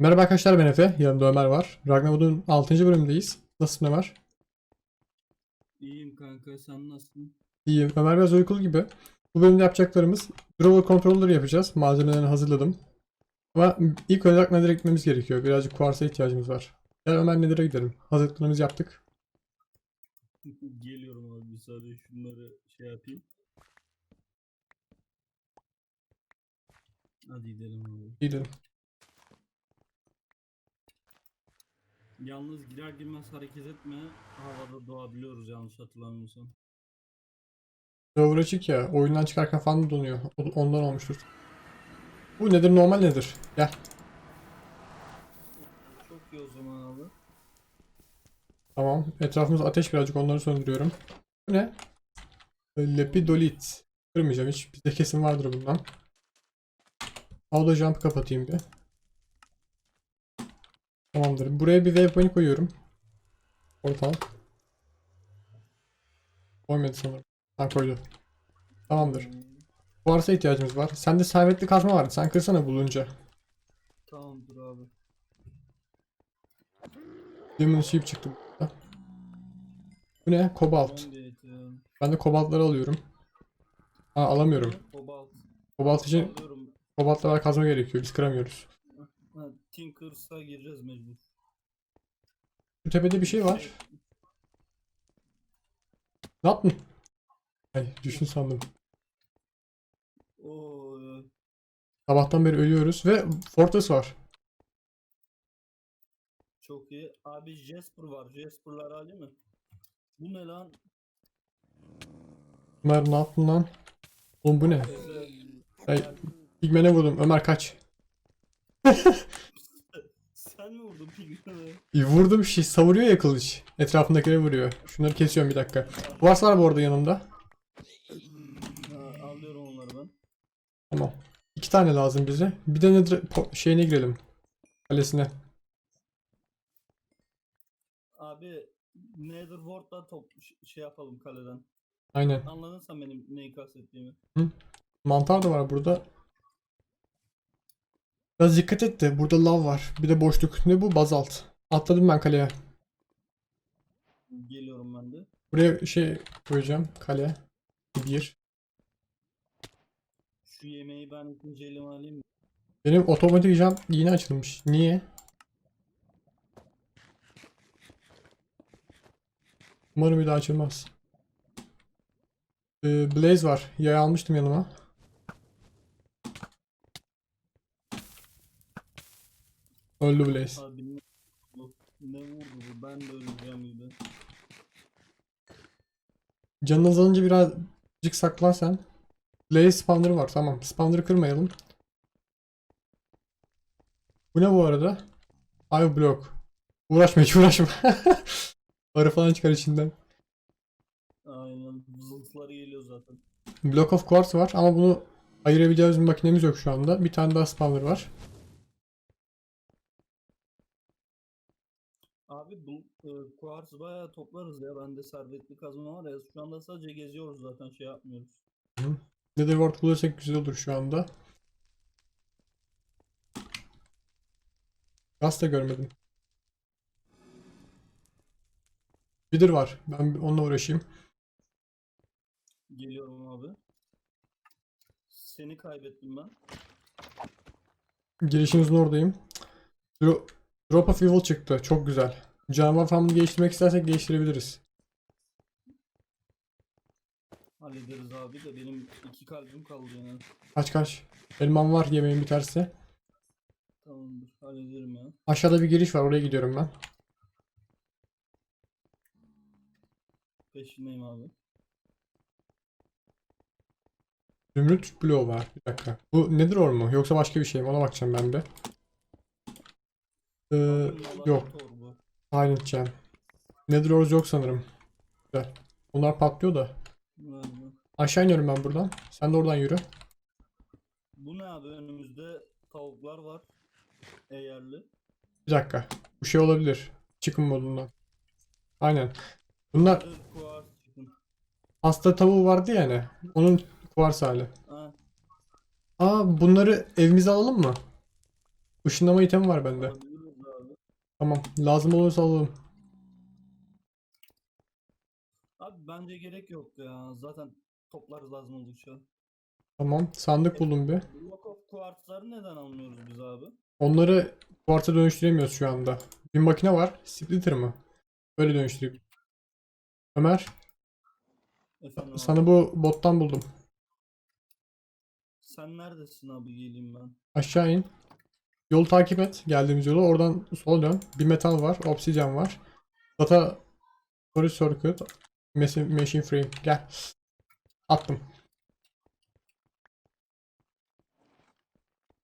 Merhaba arkadaşlar ben Efe. Yanımda Ömer var. Ragnarok'un 6. bölümündeyiz. Nasılsın Ömer? İyiyim kanka sen nasılsın? İyiyim. Ömer biraz uykulu gibi. Bu bölümde yapacaklarımız Drawer Controller yapacağız. Malzemelerini hazırladım. Ama ilk olarak Nether'a gitmemiz gerekiyor. Birazcık kuarsa ihtiyacımız var. Gel Ömer Nether'a gidelim. Hazırlıklarımızı yaptık. Geliyorum abi bir saniye şunları şey yapayım. Hadi gidelim abi. Gidelim. Yalnız girer girmez hareket etme. Havada doğabiliyoruz yanlış hatırlamıyorsam. Drawer açık ya. Oyundan çıkarken falan donuyor. Ondan olmuştur. Bu nedir? Normal nedir? Gel. Çok iyi o zaman abi. Tamam. Etrafımız ateş birazcık onları söndürüyorum. Bu ne? Lepidolit. Kırmayacağım hiç. Bizde kesin vardır bundan. Auto jump kapatayım bir. Tamamdır. Buraya bir waypoint koyuyorum. Portal. Koymadı sanırım. Ha koydu. Tamamdır. Bu arsa ihtiyacımız var. Sende servetli kazma vardı. Sen kırsana bulunca. Tamamdır abi. Demon sheep çıktı burada. Bu ne? Kobalt. Ben de kobaltları alıyorum. Ha alamıyorum. Kobalt. Kobalt için Alıyorum. kobaltla kazma gerekiyor. Biz kıramıyoruz. Tinkers'a gireceğiz mecbur. Şu tepede bir şey var. Ne yaptın? Ay düşün sandım. Oo, Sabahtan beri ölüyoruz ve Fortress var. çok iyi. Abi Jasper var. Jasper'lar alayım mı? Bu ne lan? Ömer ne yaptın lan? Oğlum bu ne? Güzel. Ay, Pigmen'e vurdum. Ömer kaç. Sen mi vurdun pigmeni? E, vurdum şey savuruyor ya kılıç. Etrafındakileri vuruyor. Şunları kesiyorum bir dakika. Vars var bu arada yanımda. Ha, alıyorum onları ben. Tamam. İki tane lazım bize. Bir de nedir po- şeyine girelim. Kalesine. Abi Netherworld'da top şey yapalım kaleden. Aynen. Anladın sen benim neyi kastettiğimi. Mantar da var burada. Biraz dikkat et de burada lav var. Bir de boşluk. Ne bu? Bazalt. Atladım ben kaleye. Geliyorum ben de. Buraya şey koyacağım. Kale. Bir. Şu yemeği ben ikinci elime alayım mı? Benim otomatik jump yine açılmış. Niye? Umarım bir daha açılmaz. Ee, Blaze var. Yay almıştım yanıma. Öldü Blaze. Abi ne, vurdu bu? Ben de öleceğim gibi. Canın azalınca birazcık saklan sen. Blaze spawner'ı var. Tamam. Spawner'ı kırmayalım. Bu ne bu arada? Ay blok. Uğraşma hiç uğraşma. Arı falan çıkar içinden. Aynen. Vızıltıları geliyor zaten. Block of Quartz var ama bunu ayırabileceğimiz bir makinemiz yok şu anda. Bir tane daha spawner var. Abi bu e, kuartz bayağı toplarız ya. Bende servetli kazma var ya. Şu anda sadece geziyoruz zaten şey yapmıyoruz. Netherworld bulursak güzel olur şu anda. Gaz da görmedim. Wither var. Ben onunla uğraşayım. Geliyorum abi. Seni kaybettim ben. Girişimizin oradayım. Dro Drop of Evil çıktı. Çok güzel. Canavar farmını geliştirmek istersek geliştirebiliriz. Hallederiz abi de benim iki kalbim kaldı yani. Kaç kaç. Elmam var yemeğim biterse. Tamamdır. Hallederim ya. Aşağıda bir giriş var. Oraya gidiyorum ben. Peşindeyim abi. Zümrüt bloğu var. Bir dakika. Bu nedir or mu? Yoksa başka bir şey mi? Ona bakacağım ben bir. Ee, yok. torbu. Silent Gem. Nether Ores yok sanırım. Güzel. Bunlar patlıyor da. Aşağı iniyorum ben buradan. Sen de oradan yürü. Bu ne abi önümüzde tavuklar var. Eğerli. Bir dakika. Bu şey olabilir. Çıkın modundan. Aynen. Bunlar hasta tavuğu vardı yani. Onun kuvars hali. Ha, Aa bunları evimize alalım mı? Işınlama itemi var bende. Abi. Tamam. Lazım olursa alalım. Abi bence gerek yok ya. Zaten toplarız lazım oldukça. Tamam. Sandık buldum bir. Block of Quartz'ları neden almıyoruz biz abi? Onları kuartza dönüştüremiyoruz şu anda. Bir makine var. Splitter mı? Böyle dönüştürüp. Ömer, Efendim abi. sana bu bottan buldum. Sen neredesin abi geleyim ben. Aşağı in. Yolu takip et. Geldiğimiz yolu. Oradan sola dön. Bir metal var. Obsidian var. Data storage circuit. Machine, frame. Gel. Attım.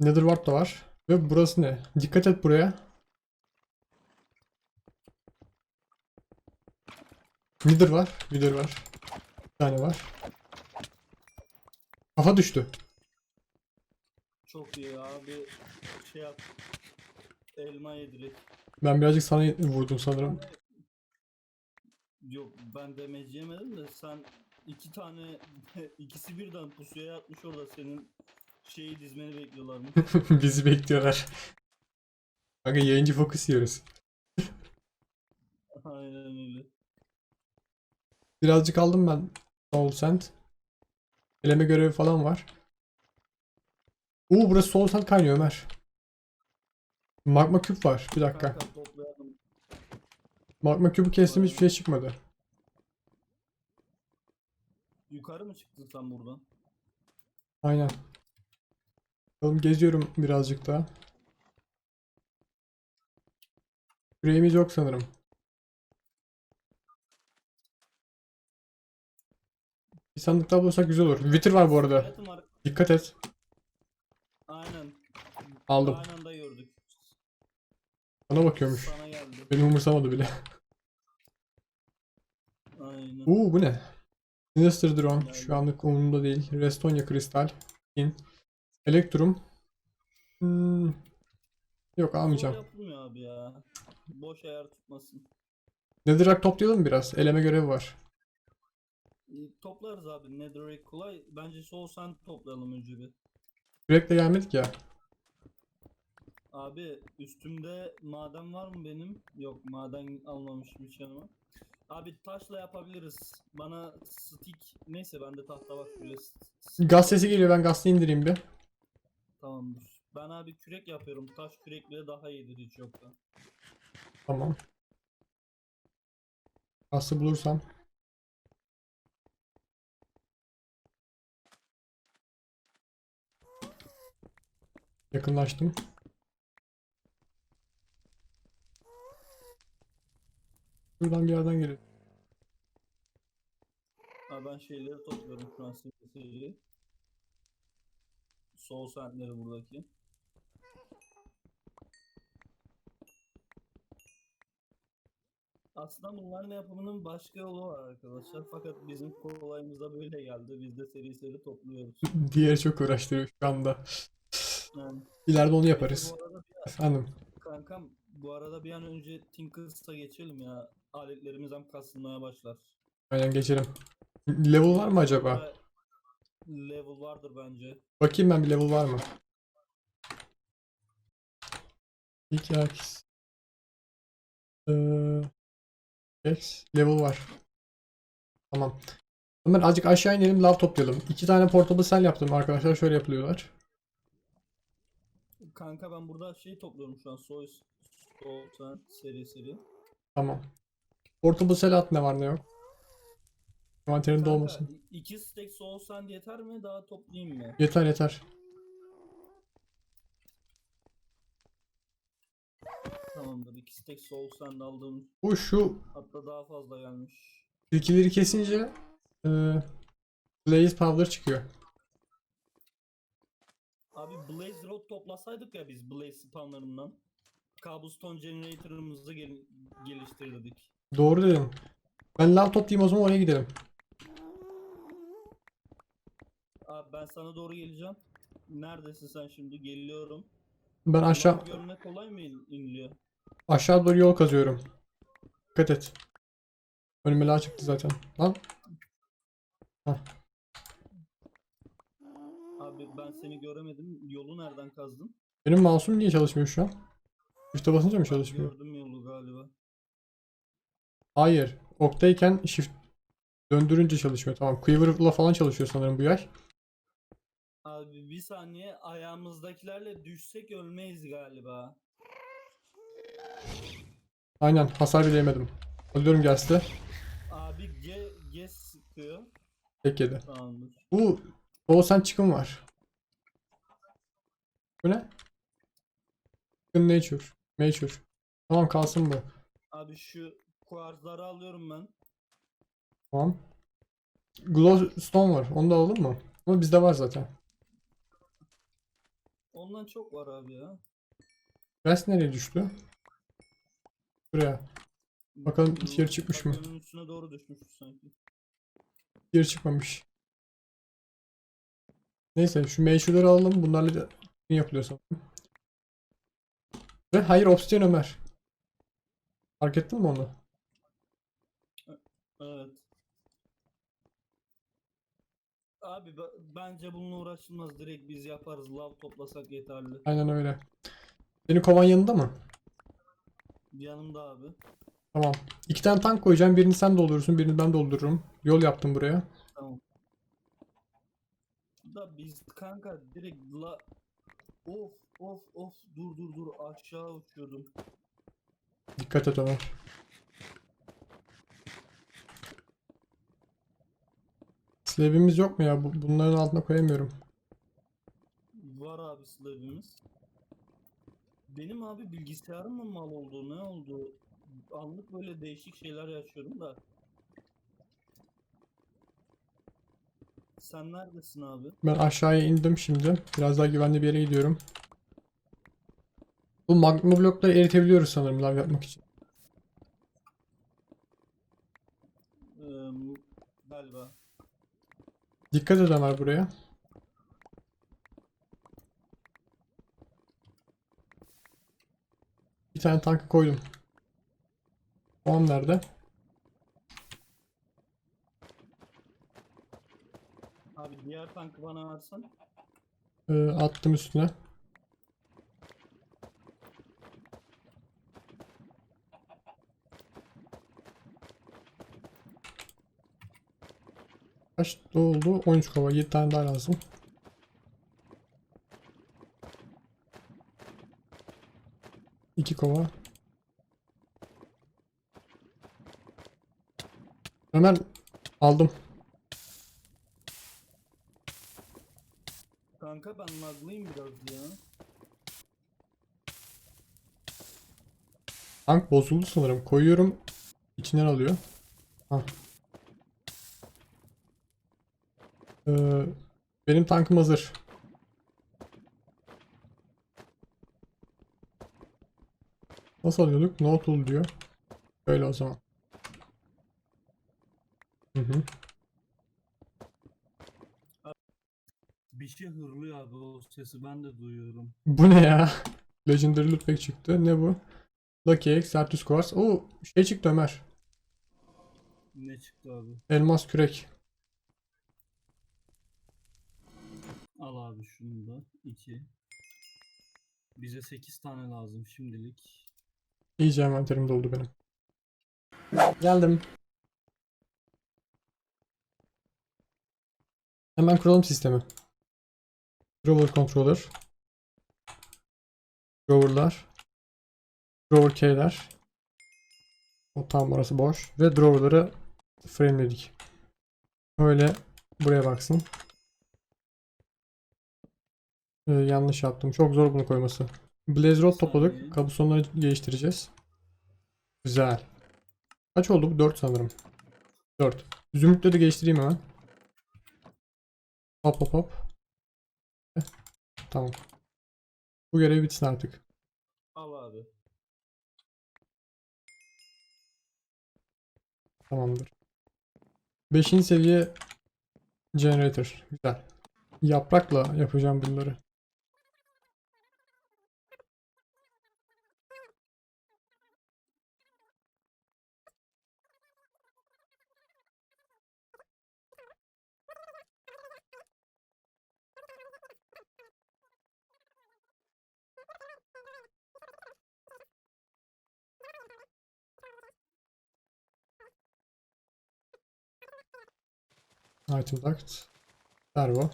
Nether wart da var. Ve burası ne? Dikkat et buraya. Wither var. Wither var. Bir tane var. Kafa düştü. Çok iyi abi. Şey yap. Elma yedirik. Ben birazcık sana vurdum sanırım. Yok ben damage yemedim de sen iki tane ikisi birden pusuya yatmış orada senin şeyi dizmeni bekliyorlarmış. Bizi bekliyorlar. Kanka yayıncı fokus yiyoruz. Aynen öyle. Birazcık aldım ben Soul Sand. Eleme görevi falan var. Oo burası Soul Sand kaynıyor Ömer. Magma küp var. Bir dakika. Magma küpü kestim hiçbir şey çıkmadı. Yukarı mı çıktın sen buradan? Aynen. Bakalım geziyorum birazcık daha. Yüreğimiz yok sanırım. Bir sandık daha bulursak güzel olur. Wither var bu arada. Dikkat et. Aynen. Aldım. Aynı anda gördük. Bana bakıyormuş. Sana geldi. Beni umursamadı bile. Aynen. Oo bu ne? Sinister Drone. Şu anlık umurumda değil. Restonia Kristal. In. Elektrum. Hmm. Yok Zor almayacağım. yapılmıyor abi ya. Boş ayar tutmasın. Netherrack toplayalım biraz. Eleme görevi var. E, Toplarız abi. Netherrack kolay. Bence Soul Sand toplayalım önce bir. Sürekli gelmedik ya. Abi üstümde maden var mı benim? Yok maden almamışım hiç yanıma. Abi taşla yapabiliriz. Bana stick neyse bende tahta var s- Gaz sesi geliyor. Ben gazı indireyim bir. tamamdır. Ben abi kürek yapıyorum. Taş kürek bile daha iyidir hiç yoktan. Tamam. Gazı bulursam. Yakınlaştım. Buradan bir yerden geliyor. Abi ben şeyleri topluyorum şu an seri. Soul Sand'leri buradaki. Aslında bunların yapımının başka yolu var arkadaşlar. Fakat bizim kolayımıza böyle geldi. Biz de seri seri topluyoruz. Diğeri çok uğraştırıyor şu anda. Yani, İleride onu yaparız. Efendim. kankam bu arada bir an önce Tinkers'a geçelim ya. Aletlerimiz hem kasılmaya başlar. Aynen geçelim. Level var mı acaba? Ve Level vardır bence. Bakayım ben bir level var mı? İlk X. Ee, X level var. Tamam. Hemen azıcık aşağı inelim lav toplayalım. İki tane portable cell yaptım arkadaşlar. Şöyle yapılıyorlar. Kanka ben burada şey topluyorum şu an. Soy Soul Sand seri seri. Tamam. Portable cell at ne var ne yok. Envanterin Kanka, dolmasın. iki stack Soul Sand yeter mi? Daha toplayayım mı? Yeter yeter. Tamamdır. iki stack Soul Sand aldım. Bu şu Hatta daha fazla gelmiş. tilkileri kesince e, Blaze Powder çıkıyor. Abi Blaze Rod toplasaydık ya biz Blaze spawnlarından. Cobblestone Generator'ımızı gel- geliştirdik. Doğru dedim. Ben lav toplayayım o zaman oraya gidelim. Abi ben sana doğru geleceğim. Neredesin sen şimdi? Geliyorum. Ben aşağı Lavı görmek kolay mı in- iniliyor? aşağı doğru yol kazıyorum. Dikkat et. Önüme lav çıktı zaten. Lan Abi ben seni göremedim. Yolu nereden kazdın? Benim mouse'um niye çalışmıyor şu an? Shift'e basınca mı çalışmıyor? Gördüm yolu galiba. Hayır. Ok'tayken shift döndürünce çalışmıyor. Tamam. Quiver'la falan çalışıyor sanırım bu yay. Abi bir saniye ayağımızdakilerle düşsek ölmeyiz galiba. Aynen. Hasar bile yemedim. Alıyorum Gast'ı. Abi G, G sıkıyor. Tek yedi. Tamamdır. Bu Oğuzhan çıkım var. Bu ne? Nature. Nature. Tamam kalsın bu. Abi şu kuarzları alıyorum ben. Tamam. Glowstone var. Onu da alalım mı? Ama bizde var zaten. Ondan çok var abi ya. Gast nereye düştü? Buraya. Bakalım içeri çıkmış mı? üstüne doğru düşmüş sanki. Geri çıkmamış. Neyse şu meşhuları alalım. Bunlarla ne yapılıyor sanırım. Ve hayır Obsidian Ömer. Fark ettin mi onu? Evet. Abi be- bence bununla uğraşılmaz. Direkt biz yaparız. Lav toplasak yeterli. Aynen öyle. Senin kovan yanında mı? Yanımda abi. Tamam. İki tane tank koyacağım. Birini sen doldurursun, birini ben doldururum. Yol yaptım buraya. Tamam. Da biz kanka direkt la... Of of of dur dur dur aşağı uçuyordum. Dikkat et Ömer. Slab'imiz yok mu ya? Bu- Bunların altına koyamıyorum. Var abi slabimiz. Benim abi bilgisayarım mı mal oldu ne oldu? Anlık böyle değişik şeyler yaşıyorum da. Sen neredesin abi? Ben aşağıya indim şimdi. Biraz daha güvenli bir yere gidiyorum. Bu magma blokları eritebiliyoruz sanırım lav yapmak için. Ee, galiba. Dikkat et Ömer buraya. Bir tane tankı koydum. O an nerede? Abi diğer tankı bana versen. Ee, attım üstüne. Kaç oldu? 13 kova. 7 tane daha lazım. İki kova. Hemen aldım. Kanka ben laglıyım biraz ya. Tank bozuldu sanırım. Koyuyorum. İçinden alıyor. Hah. Ee, benim tankım hazır. Nasıl alıyorduk? No tool diyor. Böyle o zaman. Hı hı. Bir şey hırlıyor abi o sesi ben de duyuyorum. Bu ne ya? Legendary loot pack çıktı. Ne bu? Lucky Egg, Sertus Quartz. Oo, şey çıktı Ömer. Ne çıktı abi? Elmas kürek. Al abi şunu da. 2. Bize 8 tane lazım şimdilik. İyice envanterim doldu benim. Geldim. Hemen kuralım sistemi. Drawer controller. Drawer'lar. Drawer key'ler. O tam orası boş. Ve drawer'ları frameledik. Böyle buraya baksın. Ee, yanlış yaptım. Çok zor bunu koyması. Blaze rod topladık. Kabusonları geliştireceğiz. Güzel. Kaç oldu bu? 4 sanırım. 4. Zümrütleri geliştireyim hemen. Hop hop hop. Heh, Tamam. Bu görev bitsin artık. Al abi. Tamamdır. 5. seviye generator. Güzel. Yaprakla yapacağım bunları. Item duct. Servo.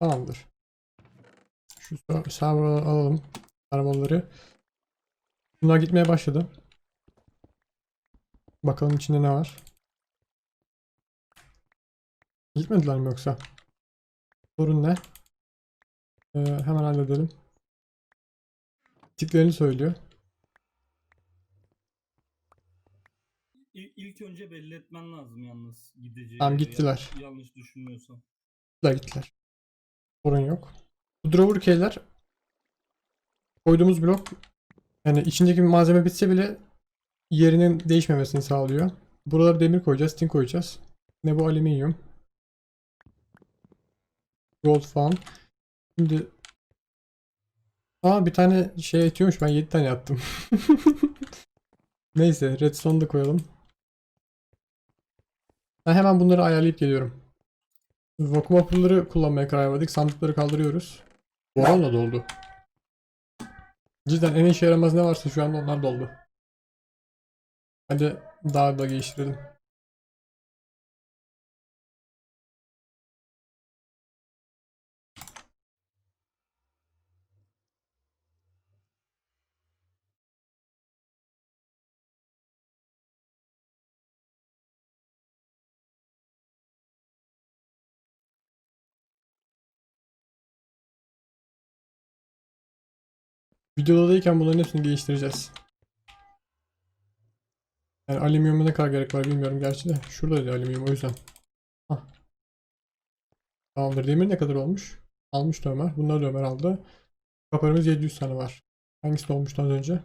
Tamamdır. Şu ser- server'ı alalım. Server'ları. Bunlar gitmeye başladı. Bakalım içinde ne var. Gitmediler mi yoksa? Sorun ne? Ee, hemen halledelim. Gittiklerini söylüyor. İl- İlk önce belli etmen lazım yalnız gideceği. Tamam, yeri, gittiler. yan- Yanlış düşünmüyorsam. Gittiler gittiler. Sorun yok. Bu drawer keyler koyduğumuz blok yani içindeki bir malzeme bitse bile yerinin değişmemesini sağlıyor. Buralara demir koyacağız, tin koyacağız. Ne bu alüminyum. Gold falan. Şimdi Aa bir tane şey yetiyormuş ben 7 tane yaptım. Neyse redstone da koyalım. Ben hemen bunları ayarlayıp geliyorum. Vakum hopper'ları kullanmaya karar verdik. Sandıkları kaldırıyoruz. Boranla doldu. Cidden en işe yaramaz ne varsa şu anda onlar doldu. Hadi daha da geliştirelim. Videodayken bunların hepsini geliştireceğiz. Yani alüminyuma ne kadar gerek var bilmiyorum gerçi de. Şurada da alüminyum o yüzden. Hah. Tamamdır. Demir ne kadar olmuş? Almıştı Ömer. Bunları da Ömer aldı. Kaparımız 700 tane var. Hangisi olmuştu az önce?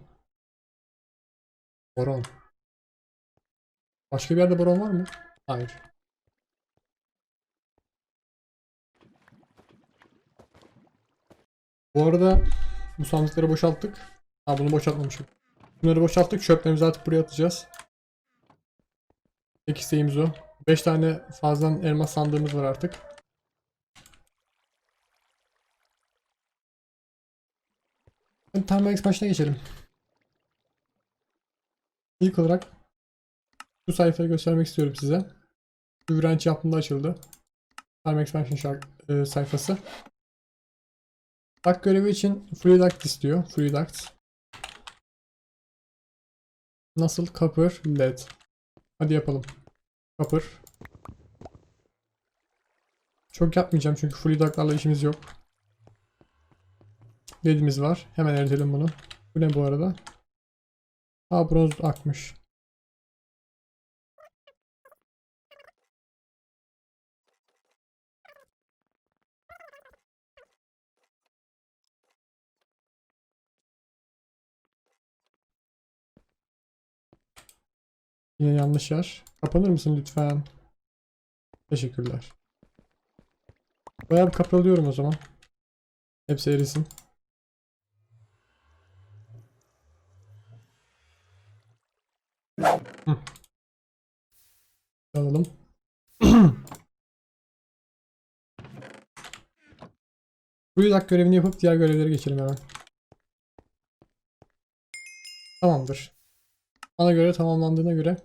Boron. Başka bir yerde boron var mı? Hayır. Bu arada bu sandıkları boşalttık. Ha bunu boşaltmamışım. Bunları boşalttık. Çöplerimizi artık buraya atacağız. Tek isteğimiz o. 5 tane fazladan elmas sandığımız var artık. Time Expansion'a geçelim. İlk olarak bu sayfayı göstermek istiyorum size. Branch yapımda açıldı. Time Expansion şark- e, sayfası. Bak görevi için Fluidact istiyor. Fluidact. Nasıl? Copper, LED. Hadi yapalım. Copper. Çok yapmayacağım çünkü Fluidact'larla işimiz yok. LED'imiz var. Hemen eritelim bunu. Bu ne bu arada? Aa bronz akmış. Yine yanlış yer. Kapanır mısın lütfen? Teşekkürler. Bayağı bir kapalıyorum o zaman. Hepsi erisin. Hı. Alalım. Yüzden görevini yapıp diğer görevlere geçelim hemen. Tamamdır. Bana göre tamamlandığına göre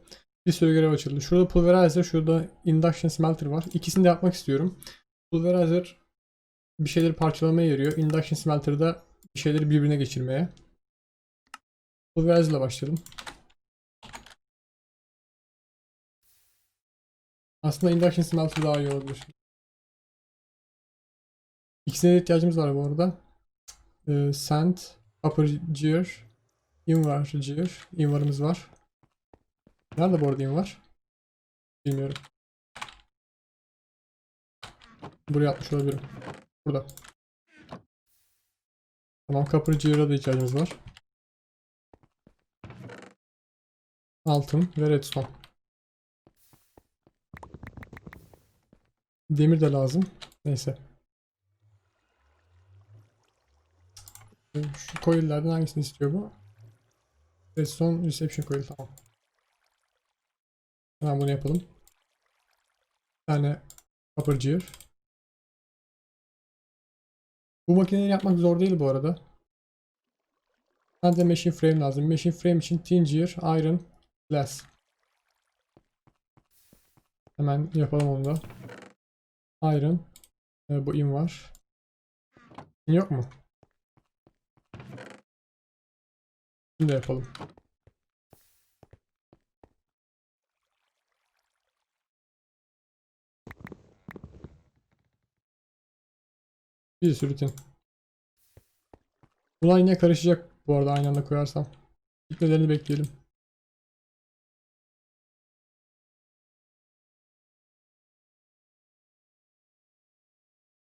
bir sürü görev açıldı. Şurada Pulverizer, şurada Induction Smelter var. İkisini de yapmak istiyorum. Pulverizer bir şeyleri parçalamaya yarıyor. Induction Smelter'da bir şeyleri birbirine geçirmeye. Pulverizer ile başlayalım. Aslında Induction Smelter daha iyi olabilir. İkisine de ihtiyacımız var bu arada. Ee, sand, Upper Gear, Invar Gear. Invar'ımız var. Nerede bu arada invar? Bilmiyorum. Buraya atmış olabilirim. Burada. Tamam Gear'a da ihtiyacımız var. Altın ve redstone. Demir de lazım. Neyse. Şu coil'lerden hangisini istiyor bu? Redstone reception coil tamam. Hemen bunu yapalım. Bir tane copper gear. Bu makineyi yapmak zor değil bu arada. Sadece machine frame lazım. Machine frame için tin gear, iron, glass. Hemen yapalım onu da. Iron. Ee, bu in var. Yok mu? Bunu da yapalım. Bir sürü tin. Bunlar yine karışacak bu arada aynı anda koyarsam. Bitmelerini bekleyelim.